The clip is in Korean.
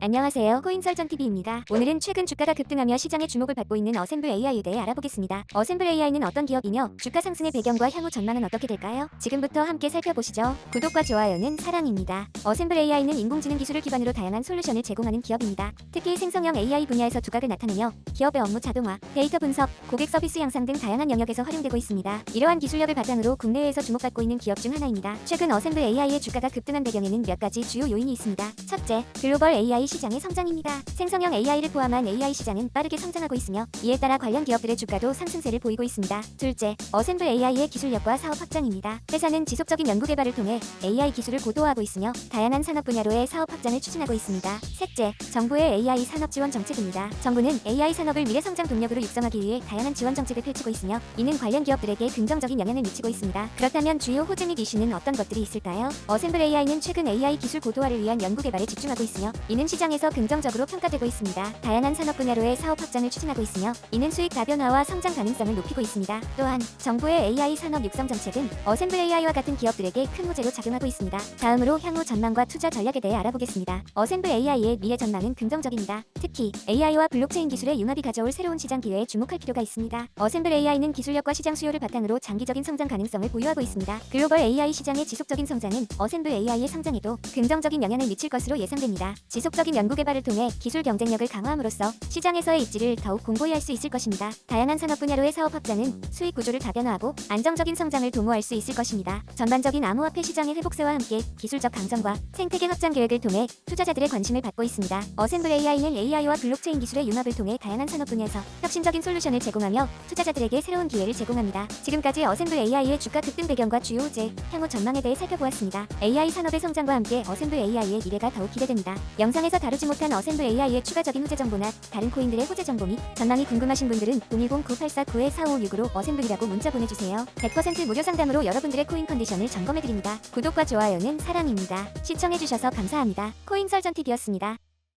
안녕하세요. 코인설전TV입니다. 오늘은 최근 주가가 급등하며 시장의 주목을 받고 있는 어셈블 AI에 대해 알아보겠습니다. 어셈블 AI는 어떤 기업이며 주가 상승의 배경과 향후 전망은 어떻게 될까요? 지금부터 함께 살펴보시죠. 구독과 좋아요는 사랑입니다. 어셈블 AI는 인공지능 기술을 기반으로 다양한 솔루션을 제공하는 기업입니다. 특히 생성형 AI 분야에서 두각을 나타내며 기업의 업무 자동화, 데이터 분석, 고객 서비스 향상 등 다양한 영역에서 활용되고 있습니다. 이러한 기술력을 바탕으로 국내외에서 주목받고 있는 기업 중 하나입니다. 최근 어셈블 AI의 주가가 급등한 배경에는 몇 가지 주요 요인이 있습니다. 첫째, 글로벌 AI 시장의 성장입니다. 생성형 AI를 포함한 AI 시장은 빠르게 성장하고 있으며 이에 따라 관련 기업들의 주가도 상승세를 보이고 있습니다. 둘째, 어셈블 AI의 기술력과 사업 확장입니다. 회사는 지속적인 연구 개발을 통해 AI 기술을 고도화하고 있으며 다양한 산업 분야로의 사업 확장을 추진하고 있습니다. 셋째, 정부의 AI 산업 지원 정책입니다. 정부는 AI 산업을 미래 성장 동력으로 육성하기 위해 다양한 지원 정책을 펼치고 있으며 이는 관련 기업들에게 긍정적인 영향을 미치고 있습니다. 그렇다면 주요 호재 및 이슈는 어떤 것들이 있을까요? 어셈블 AI는 최근 AI 기술 고도화를 위한 연구 개발에 집중하고 있으며 이는 시 장에서 긍정적으로 평가되고 있습니다. 다양한 산업 분야로의 사업 확장을 추진하고 있으며 이는 수익 다변화와 성장 가능성을 높이고 있습니다. 또한 정부의 AI 산업 육성 정책은 어셈블 AI와 같은 기업들에게 큰 호재로 작용하고 있습니다. 다음으로 향후 전망과 투자 전략에 대해 알아보겠습니다. 어셈블 AI의 미래 전망은 긍정적입니다. 특히 AI와 블록체인 기술의 융합이 가져올 새로운 시장 기회에 주목할 필요가 있습니다. 어셈블 AI는 기술력과 시장 수요를 바탕으로 장기적인 성장 가능성을 보유하고 있습니다. 글로벌 AI 시장의 지속적인 성장은 어셈블 AI의 성장에도 긍정적인 영향을 미칠 것으로 예상됩니다. 지속적인 연구 개발을 통해 기술 경쟁력을 강화함으로써 시장에서의 입지를 더욱 공고히 할 수 있을 것입니다. 다양한 산업 분야로의 사업 확장은 수익 구조를 다변화하고 안정적인 성장을 도모할 수 있을 것입니다. 전반적인 암호화폐 시장의 회복세와 함께 기술적 강점과 생태계 확장 계획을 통해 투자자들의 관심을 받고 있습니다. 어셈블 AI는 AI와 블록체인 기술의 융합을 통해 다양한 산업 분야에서 혁신적인 솔루션을 제공하며 투자자들에게 새로운 기회를 제공합니다. 지금까지 어셈블 AI의 주가 급등 배경과 주요 호재, 향후 전망에 대해 살펴보았습니다. AI 산업의 성장과 함께 어셈블 AI의 미래가 더욱 기대됩니다. 영상에서 다루지 못한 어셈블 AI의 추가적인 호재 정보나 다른 코인들의 호재 정보 및 전망이 궁금하신 분들은 010-9849-4556으로 어셈블이라고 문자 보내주세요. 100% 무료 상담으로 여러분들의 코인 컨디션을 점검해드립니다. 구독과 좋아요는 사랑입니다. 시청해주셔서 감사합니다. 코인설전TV였습니다.